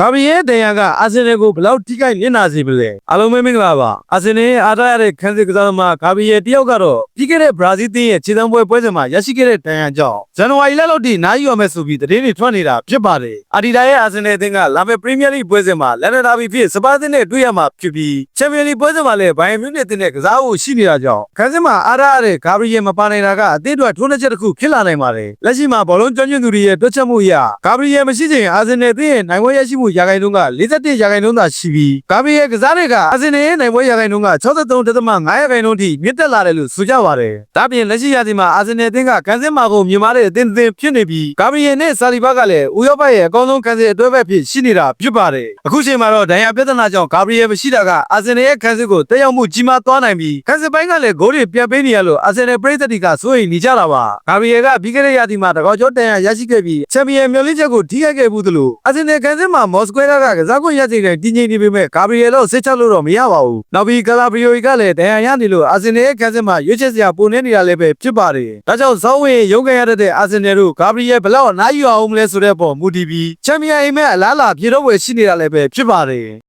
ဂါဘရီယယ်ဒန်ယာကအာဆင်နယ်ကိုဘယ်လောက်ထိခိုက်နစ်နာစေမလဲအားလုံးပဲမင်္ဂလာပါအာဆင်နယ်ရဲ့အားထားရတဲ့ခန်းစစ်ကစားသမားဂါဘရီယယ်တယောက်ကတော့ပြီးခဲ့တဲ့ဘရာဇီးသင်းရဲ့ခြေစမ်းပွဲပွဲစဉ်မှာရရှိခဲ့တဲ့ဒဏ်ရာကြောင့်ဇန်နဝါရီလလောက်ထိနားယူရမယ်ဆိုပြီးသတင်းတွေထွက်နေတာဖြစ်ပါတယ်အာဒီဒါရဲ့အာဆင်နယ်အသင်းကလာမယ့်ပရီးမီးယားလိပွဲစဉ်မှာလက်နက်ဒါဘီဖြစ်စပါးသင်းနဲ့တွေ့ရမှာဖြစ်ပြီးချန်ပီယံလိပွဲစဉ်မှာလည်းဘိုင်ယန်မြူးနစ်အသင်းနဲ့ကစားဖို့ရှိနေတာကြောင့်ခန်းစစ်မှာအားထားရတဲ့ဂါဘရီယယ်မပါနိုင်တာကအသင်းအတွက်ထိုးနှက်ချက်တစ်ခုဖြစ်လာနိုင်ပါတယ်လက်ရှိမှာဘောလုံးကျွမ်းကျင်သူတွေရဲ့တွက်ချက်မှုအရဂါဘရီယယ်မရှိချိန်အာဆင်နယ်အသင်းရဲ့နိုင်ပွဲရရှိမှုရာခိုင်နှုန်းက41ရာခိုင်နှုန်းသာရှိပြီးဂါဘရီယယ်ကစားတွေကအာဆင်နယ်ရဲ့နိုင်ပွဲရာခိုင်နှုန်းက63.5ရာခိုင်နှုန်းထိမြင့်တက်လာတယ်လို့ဆိုကြပါတယ်။ဒါပြင်လက်ရှိရာသီမှာအာဆင်နယ်အသင်းကကန်ဆင်းမာကိုမြင်မာတဲ့အသင်းအသင်းဖြစ်နေပြီးဂါဘရီယယ်နဲ့ဆာလီဘာကလည်းဥရောပရဲ့အကောင်းဆုံးကန်ဆင်းအတွဲဘက်ဖြစ်ရှိနေတာဖြစ်ပါတယ်။အခုချိန်မှာတော့ဒဏ်ရာပြဿနာကြောင့်ဂါဘရီယယ်မရှိတာကအာဆင်နယ်ရဲ့ကန်ဆင်းကိုတက်ရောက်မှုကြီးမားသွားနိုင်ပြီးကန်ဆင်းပိုင်းကလည်းဂိုးတွေပြန်ပေးနေရလို့အာဆင်နယ်ပရိသတ်တွေကစိုးရိမ်နေကြတာပါ။ဂါဘရီယယ်ကပြီးခဲ့တဲ့ရာသီမှာတကောက်ကျော်တန်ရာရရှိခဲ့ပြီးချန်ပီယံမျှော်လင့်ချက်ကိုထိခိုက်ခဲ့ဘူးသလိုအာဆင်နယ်ကန်ဆင်းမှာမော်စကွဲကကစားခွင့်ရချိန်တိုင်းတည်ငြိမ်နေပေမဲ့ဂါဘရီယယ်တော့စိတ်ချလို့တော့မရပါဘူး။နောက်ပြီးဂလာဘရီယိုကလည်းဒဏ်ရာရနေလို့အာဆင်နယ်ရဲ့ကန်ဆင်းမှာရွေးချယ်စရာပုံနေနေတာလည်းပဲဖြစ်ပါတယ်။ဒါကြောင့်ဇောင်းဝင်ရုံးကန်ရတဲ့အာဆင်နယ်တို့ဂါဘရီယယ်ဘလောက်အနားယူအောင်မလဲဆိုတဲ့ပုံမူတည်ပြီးချန်ပီယံအိမ်မက်အလားအလာပြေတော့ဝယ်ရှိနေတာလည်းပဲဖြစ်ပါတယ်။